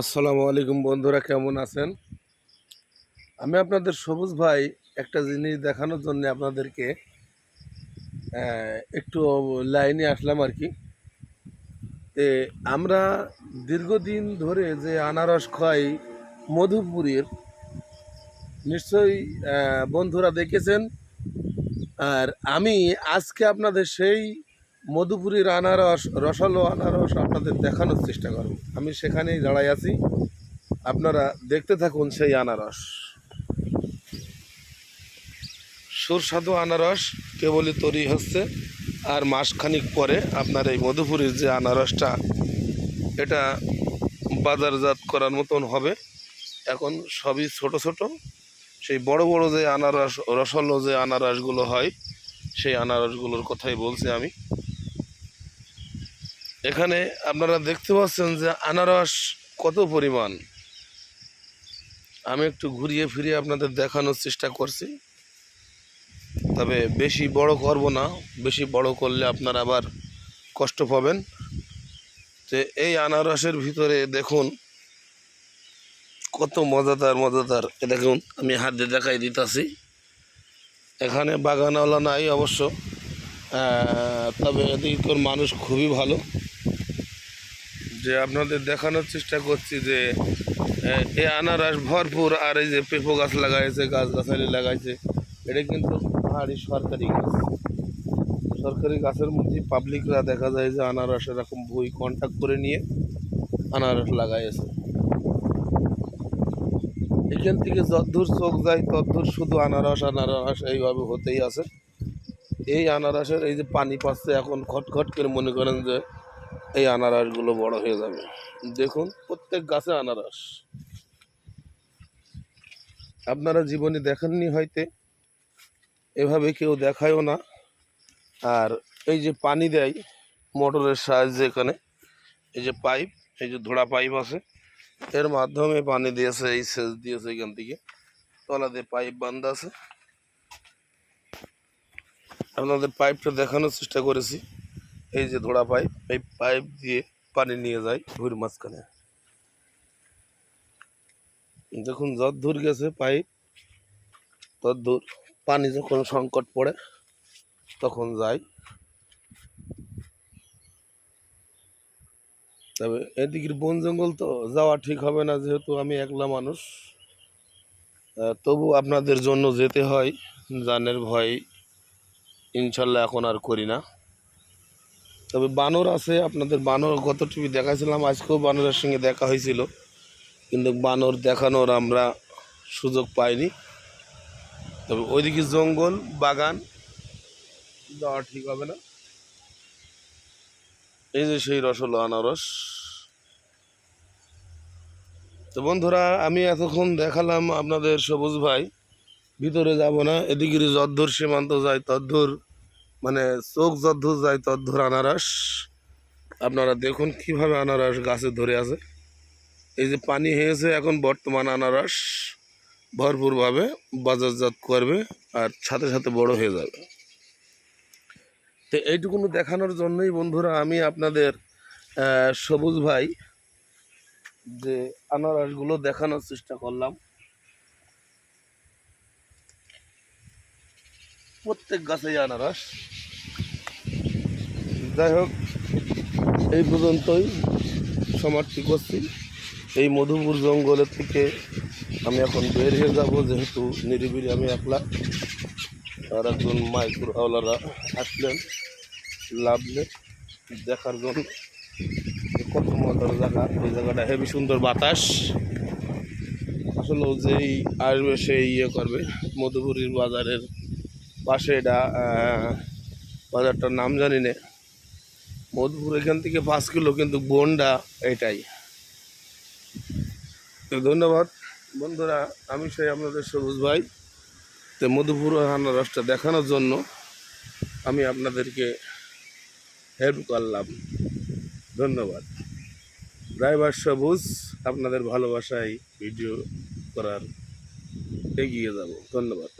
আসসালামু আলাইকুম বন্ধুরা, কেমন আছেন? আমি আপনাদের সবুজ ভাই একটা জিনিস দেখানোর জন্য আপনাদেরকে একটু লাইনে আসলাম আর কি। তে আমরা দীর্ঘদিন ধরে যে আনারস খাই মধুপুরীর, নিশ্চয়ই বন্ধুরা দেখেছেন। আর আমি আজকে আপনাদের সেই মধুপুরীর আনারস রসালো আনারস আপনাদের দেখানোর চেষ্টা করব। আমি সেখানেই দাঁড়াই আছি। আপনারা দেখতে থাকুন সেই আনারস। সুস্বাদু আনারস কেবলই তৈরি হচ্ছে আর মাসখানিক পরে আপনার এই মধুপুরীর যে আনারসটা, এটা বাজারজাত করার মতন হবে। এখন সবই ছোট ছোট। সেই বড় বড় যে আনারস, রসালো যে আনারসগুলো হয়, সেই আনারসগুলোর কথাই বলছি আমি। এখানে আপনারা দেখতে পাচ্ছেন যে আনারস কত পরিমাণ। আমি একটু ঘুরিয়ে ফিরিয়ে আপনাদের দেখানোর চেষ্টা করছি। তবে বেশি বড় করব না, বেশি বড় করলে আপনারা আবার কষ্ট পাবেন। যে এই আনারসের ভিতরে দেখুন, কত মজাদার মজাদার। দেখুন, আমি হাত দিয়ে দেখাই দিতেছি। এখানে বাগানওয়ালা নাই অবশ্য। তবে এদিককার মানুষ খুবই ভালো। যে আপনাদের দেখানোর চেষ্টা করছি যে এই আনারস ভরপুর আর এই যে পেঁপো গাছ লাগাইছে গাছ গাছালি লাগাইছে, এটা কিন্তু পাহাড়ি সরকারি গাছ। সরকারি গাছের মধ্যে পাবলিকরা দেখা যায় যে আনারস এরকম বই কন্ট্যাক্ট করে নিয়ে আনারস লাগাইছে। এখান থেকে যদ্দূর চোখ যায় তদ্দূর শুধু আনারস আনারস এইভাবে হতেই আছে। এই আনারসের এই যে পানি পাচ্ছে এখন খটখট করে মনে করেন যে এই আনারসগুলো বড় হয়ে যাবে। দেখুন, প্রত্যেক গাছে আনারস। আপনারা জীবনে দেখেননি হয়তো, এভাবে কেউ দেখায়ও না। আর এই যে পানি দেয় মোটরের সাহায্যে এখানে, এই যে পাইপ, এই যে ধোড়া পাইপ আছে, এর মাধ্যমে পানি দিয়েছে, এই সেচ দিয়েছে এখান থেকে। তলাতে পাইপ বান্ধা আছে। আপনাদের পাইপটা দেখানোর চেষ্টা করেছি। এই যে ধোড়া পাইপ, এই পাইপ দিয়ে পানি নিয়ে যায় ভুঁর মাঝখানে। দেখুন যত দূর গেছে পাইপ তত দূর পানি যখন সংকট পড়ে, তখন যায় তবে এদিকের বন জঙ্গল তো যাওয়া ঠিক হবে না, যেহেতু আমি একলা মানুষ। তবু আপনাদের জন্য যেতে হয়, জানের ভয় ইনশাল্লাহ এখন আর করি না। তবে বানর আছে, আপনাদের বানর গত টিভি দেখাইছিলাম, আজকেও বানরের সঙ্গে দেখা হয়েছিল। কিন্তু বানর দেখানোর আমরা সুযোগ পাইনি। তবে ওইদিকে জঙ্গল, বাগান, যাওয়া ঠিক হবে না। এই যে সেই রসলো আনারস। তো বন্ধুরা, আমি এতক্ষণ দেখালাম আপনাদের সবুজ ভাই, ভিতরে যাব না এদিকে যদ্দূর সীমান্ত যায় তদ্দূর। মানে চোখ যদ্দূর যায় তদ্দূর আনারস। আপনারা দেখুন কীভাবে আনারস গাছে ধরে আছে। এই যে পানি হয়েছে এখন বর্তমান আনারস ভরপুরভাবে বাজারজাত করবে আর সাথে সাথে বড় হয়ে যাবে। তো এইটুকুনো দেখানোর জন্যই বন্ধুরা আমি আপনাদের সবুজ ভাই যে আনারসগুলো দেখানোর চেষ্টা করলাম। প্রত্যেক গাছেই আনারস যাই হোক, এই পর্যন্তই সমাপ্তি করছি। এই মধুপুর জঙ্গলের থেকে আমি এখন বের হয়ে যাব, যেহেতু নিরিবিলি আমি একলা। আর একজন মাইকুর হাওলারা আসলেন লাভলে দেখার জন্য। কত মজার জায়গা, এই জায়গাটা হেবি সুন্দর বাতাস। আসলে যেই আসবে সেই ইয়ে করবে, মধুপুরীর বাজারের পাশে এটা বাজারটার নাম জানি না। মধুপুর এখান থেকে পাঁচ কিলো, কিন্তু বনটা এটাই। তো ধন্যবাদ। বন্ধুরা, আমি সেই আপনাদের সবুজ ভাই। তো মধুপুর আনারসটা দেখানোর জন্য আমি আপনাদেরকে হেল্প করলাম। ধন্যবাদ। ড্রাইভার সবুজ, আপনাদের ভালোবাসায় ভিডিও করার এগিয়ে যাব। ধন্যবাদ।